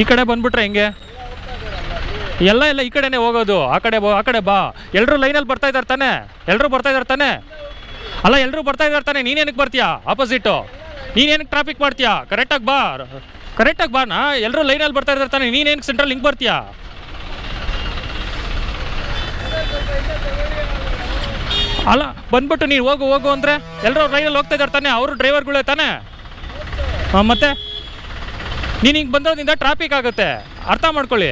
ಈ ಕಡೆ ಬಂದ್ಬಿಟ್ರೆ ಹೆಂಗೆ? ಎಲ್ಲ ಎಲ್ಲ ಈ ಕಡೆನೇ ಹೋಗೋದು. ಆ ಕಡೆ ಆ ಕಡೆ ಬಾ. ಎಲ್ಲರೂ ಲೈನಲ್ಲಿ ಬರ್ತಾ ಇದ್ದಾರೆ ತಾನೆ? ಎಲ್ಲರೂ ಬರ್ತಾ ಇದ್ದಾರೆ ತಾನೆ? ಅಲ್ಲ ಎಲ್ಲರೂ ಬರ್ತಾ ಇದ್ದಾರೆ ತಾನೆ? ನೀನೇನಕ್ಕೆ ಬರ್ತೀಯಾ? ಆಪೋಸಿಟ್ ನೀನೇನಕ್ಕೆ ಟ್ರಾಫಿಕ್ ಮಾಡ್ತೀಯಾ? ಕರೆಕ್ಟಾಗಿ ಬಾ. ಕರೆಕ್ಟಾಗಿ ಬಾ ನಾ ಎಲ್ಲರೂ ಲೈನಲ್ಲಿ ಬರ್ತಾ ಇದ್ದಾರೆ ತಾನೆ? ನೀನೇನಕ್ಕೆ ಸೆಂಟ್ರಲ್ ಹಿಂಗೆ ಬರ್ತೀಯಾ? ಅಲ್ಲ, ಬಂದ್ಬಿಟ್ಟು ನೀವು ಹೋಗು ಹೋಗು ಅಂದರೆ ಎಲ್ಲರೂ ಲೈನಲ್ಲಿ ಹೋಗ್ತಾ ಇದ್ದಾರೆ ತಾನೆ? ಅವರು ಡ್ರೈವರ್ಗಳೇ ತಾನೆ? ಮತ್ತೆ? ನೀನು ಹಿಂಗೆ ಬಂದೋದ್ರಿಂದ ಟ್ರಾಫಿಕ್ ಆಗುತ್ತೆ. ಅರ್ಥ ಮಾಡ್ಕೊಳ್ಳಿ.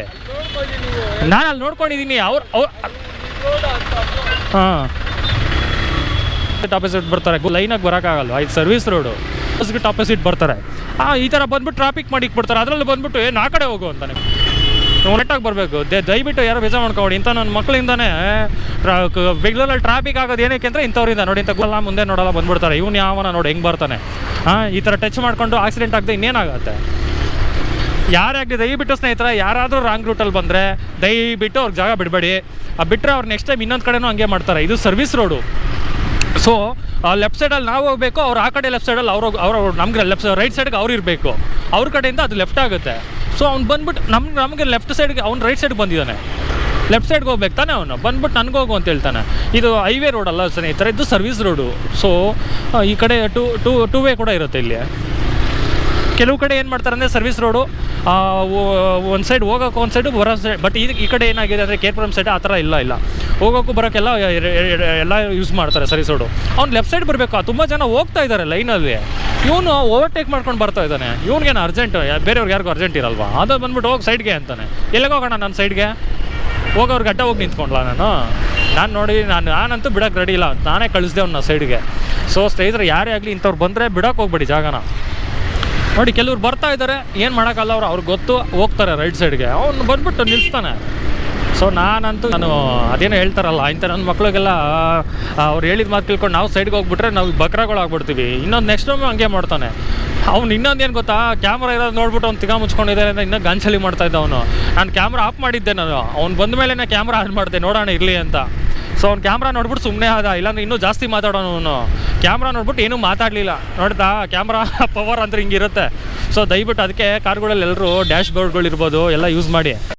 ನಾನು ಅಲ್ಲಿ ನೋಡ್ಕೊಂಡಿದ್ದೀನಿ ಅವ್ರು ಅವ್ರು ಹಾಂ. ಆಪೋಸಿಟ್ ಬರ್ತಾರೆ. ಲೈನಾಗಿ ಬರೋಕ್ಕಾಗಲ್ಲ ಇದು ಸರ್ವಿಸ್ ರೋಡು ಆಪೋಸಿಟ್ ಆಪೋಸಿಟ್ ಬರ್ತಾರೆ. ಹಾಂ ಈ ಥರ ಬಂದ್ಬಿಟ್ಟು ಟ್ರಾಫಿಕ್ ಮಾಡಿ ಬಿಡ್ತಾರೆ. ಅದರಲ್ಲಿ ಬಂದ್ಬಿಟ್ಟು ಏನು ಆ ಕಡೆ ಹೋಗು ಅಂತಾನೆ. ಕರೆಕ್ಟಾಗಿ ಬರಬೇಕು. ದಯವಿಟ್ಟು ಯಾರು ಬೇಜಾರು ಮಾಡ್ಕೊಂಡು ಇಂಥ ನನ್ನ ಮಕ್ಕಳಿಂದಾನೇ ಬೆಂಗಳೂರಲ್ಲಿ ಟ್ರಾಫಿಕ್ ಆಗೋದು ಏನಕ್ಕೆ ಅಂದರೆ ಇಂಥವ್ರಿಂದ ನೋಡಿ, ಇಂಥ ಮುಂದೆ ನೋಡಲ್ಲ ಬಂದ್ಬಿಡ್ತಾರೆ. ಇವ್ನು ಯಾವನ ನೋಡಿ ಹೆಂಗೆ ಬರ್ತಾನೆ. ಹಾಂ, ಈ ಥರ ಟಚ್ ಮಾಡ್ಕೊಂಡು ಆಕ್ಸಿಡೆಂಟ್ ಆಗದೆ ಇನ್ನೇನಾಗುತ್ತೆ? ಯಾರೇ ಆಗಲಿ ದಯವಿಟ್ಟು ಸ್ನೇಹಿತರ, ಯಾರಾದರೂ ರಾಂಗ್ ರೂಟಲ್ಲಿ ಬಂದರೆ ದಯವಿಟ್ಟು ಅವ್ರಿಗೆ ಜಾಗ ಬಿಡಬೇಡಿ. ಬಿಟ್ಟರೆ ಅವ್ರು ನೆಕ್ಸ್ಟ್ ಟೈಮ್ ಇನ್ನೊಂದು ಕಡೆನೂ ಹಂಗೆ ಮಾಡ್ತಾರೆ. ಇದು ಸರ್ವಿಸ್ ರೋಡು ಸೊ ಲೆಫ್ಟ್ ಸೈಡಲ್ಲಿ ನಾವು ಹೋಗಬೇಕು, ಅವ್ರು ಆ ಕಡೆ ಲೆಫ್ಟ್ ಸೈಡಲ್ಲಿ ಅವ್ರು ಅವ್ರ ನಮ್ಗೆ ಲೆಫ್ಟ್ ರೈಟ್ ಸೈಡ್ಗೆ ಅವ್ರು ಇರಬೇಕು. ಅವ್ರ ಕಡೆಯಿಂದ ಅದು ಲೆಫ್ಟ್ ಆಗುತ್ತೆ. ಸೊ ಅವ್ನು ಬಂದ್ಬಿಟ್ಟು ನಮ್ಗೆ ನಮಗೆ ಲೆಫ್ಟ್ ಸೈಡ್ಗೆ ಅವ್ನು ರೈಟ್ ಸೈಡ್ಗೆ ಬಂದಿದ್ದಾನೆ. ಲೆಫ್ಟ್ ಸೈಡ್ಗೆ ಹೋಗ್ಬೇಕು ತಾನೆ ಅವನು? ಬಂದ್ಬಿಟ್ಟು ನನಗೆ ಹೋಗು ಅಂತ ಹೇಳ್ತಾನೆ. ಇದು ಹೈವೇ ರೋಡ್ ಅಲ್ಲ ಸ್ನೇಹಿತರೆ, ಇದು ಸರ್ವಿಸ್ ರೋಡು ಸೊ ಈ ಕಡೆ ಟೂ ಟೂ ಟೂ ವೇ ಕೂಡ ಇರುತ್ತೆ ಇಲ್ಲಿ. ಕೆಲವು ಕಡೆ ಏನು ಮಾಡ್ತಾರೆ ಅಂದರೆ ಸರ್ವಿಸ್ ರೋಡು ಒಂದು ಸೈಡ್ ಹೋಗೋಕೆ ಒಂದು ಸೈಡು ಬರೋ ಸೈಡ್ ಬಟ್ ಇದು ಈ ಕಡೆ ಏನಾಗಿದೆ ಅಂದರೆ ಕೇರ್ಪುರಂ ಸೈಡ್ ಆ ಥರ ಇಲ್ಲ ಇಲ್ಲ. ಹೋಗೋಕ್ಕೂ ಬರೋಕ್ಕೆಲ್ಲ ಎಲ್ಲ ಯೂಸ್ ಮಾಡ್ತಾರೆ ಸರಿ ಸೈಡು. ಅವ್ನು ಲೆಫ್ಟ್ ಸೈಡ್ ಬರಬೇಕು? ತುಂಬ ಜನ ಹೋಗ್ತಾ ಇದ್ದಾರೆ ಲೈನಲ್ಲಿ ಇವನು ಓವರ್ಟೇಕ್ ಮಾಡ್ಕೊಂಡು ಬರ್ತಾ ಇದ್ದಾನೆ. ಇವ್ನಿಗೇನು ಅರ್ಜೆಂಟ್ ಬೇರೆಯವ್ರಿಗೆ ಯಾರಿಗೂ ಅರ್ಜೆಂಟ್ ಇರಲ್ವಾ? ಅದು ಬಂದ್ಬಿಟ್ಟು ಹೋಗಿ ಸೈಡ್ಗೆ ಅಂತಾನೆ. ಎಲ್ಲಿಗೆ ಹೋಗೋಣ ನನ್ನ ಸೈಡ್ಗೆ ಹೋಗೋರ್ಗೆ ಅಡ್ಡ ಹೋಗಿ ನಿಂತ್ಕೊಂಡ್ಲ ನಾನು? ನಾನು ನೋಡಿ, ನಾನು, ನಾನಂತೂ ಬಿಡೋಕ್ಕೆ ರೆಡಿ ಇಲ್ಲ. ನಾನೇ ಕಳಿಸ್ದೆ ಅವ್ನ ಸೈಡ್ಗೆ ಸೊ ಸ್ನೇಹಿತರೆ, ಯಾರೇ ಆಗಲಿ ಇಂಥವ್ರು ಬಂದರೆ ಬಿಡೋಕೆ ಹೋಗ್ಬೇಡಿ ಜಾಗನ. ನೋಡಿ, ಕೆಲವ್ರು ಬರ್ತಾ ಇದ್ದಾರೆ ಏನು ಮಾಡೋಕ್ಕಲ್ಲ ಅವ್ರು ಅವ್ರಿಗೆ ಗೊತ್ತು, ಹೋಗ್ತಾರೆ ರೈಟ್ ಸೈಡ್ಗೆ ಅವ್ನು ಬಂದ್ಬಿಟ್ಟು ನಿಲ್ಸ್ತಾನೆ. ಸೊ ನಾನಂತೂ ನಾನು ಅದೇನೋ ಹೇಳ್ತಾರಲ್ಲ, ಇಂಥ ನನ್ನ ಮಕ್ಳಿಗೆಲ್ಲ ಅವ್ರು ಹೇಳಿದ ಮಾತು ತಿಳ್ಕೊಂಡು ನಾವು ಸೈಡ್ಗೆ ಹೋಗ್ಬಿಟ್ರೆ ನಾವು ಬಕ್ರಾಗಳು ಆಗ್ಬಿಡ್ತೀವಿ ಇನ್ನೊಂದು ನೆಕ್ಸ್ಟ್ ಟೈಮ್ ಹಂಗೆ ಮಾಡ್ತಾನೆ. ಅವ್ನು ಇನ್ನೊಂದು ಏನು ಗೊತ್ತಾ ಕ್ಯಾಮ್ರಾ ಇರೋದು ನೋಡ್ಬಿಟ್ಟು ಅವ್ನು ತಿಗಾ ಮುಚ್ಕೊಂಡಿದ್ದಾರೆ ಅಂತ ಇನ್ನೂ ಗಂಚಲಿ ಮಾಡ್ತಾ ಇದ್ದ ಅವನು. ನಾನು ಕ್ಯಾಮ್ರಾ ಆಫ್ ಮಾಡಿದ್ದೆ ನಾನು. ಅವ್ನು ಬಂದ ಮೇಲೆ ಕ್ಯಾಮ್ರಾ ಆನ್ ಮಾಡಿದೆ, ನೋಡೋಣ ಇರಲಿ ಅಂತ. ಸೊ ಅವ್ನು ಕ್ಯಾಮ್ರಾ ನೋಡ್ಬಿಟ್ಟು ಸುಮ್ಮನೆ ಆದ. ಇಲ್ಲಾಂದ್ರೆ ಇನ್ನೂ ಜಾಸ್ತಿ ಮಾತಾಡೋನು ಅವನು. ಕ್ಯಾಮ್ರಾ ನೋಡ್ಬಿಟ್ಟು ಏನೂ ಮಾತಾಡಲಿಲ್ಲ. ನೋಡ್ತಾ ಕ್ಯಾಮ್ರಾ ಪವರ್ ಅಂದ್ರೆ ಹಿಂಗಿರುತ್ತೆ. ಸೊ ದಯವಿಟ್ಟು ಅದಕ್ಕೆ ಕಾರ್ಗಳಲ್ಲಿ ಎಲ್ಲರೂ ಡ್ಯಾಶ್ ಬೋರ್ಡ್ಗಳಿರ್ಬೋದು ಎಲ್ಲ ಯೂಸ್ ಮಾಡಿ.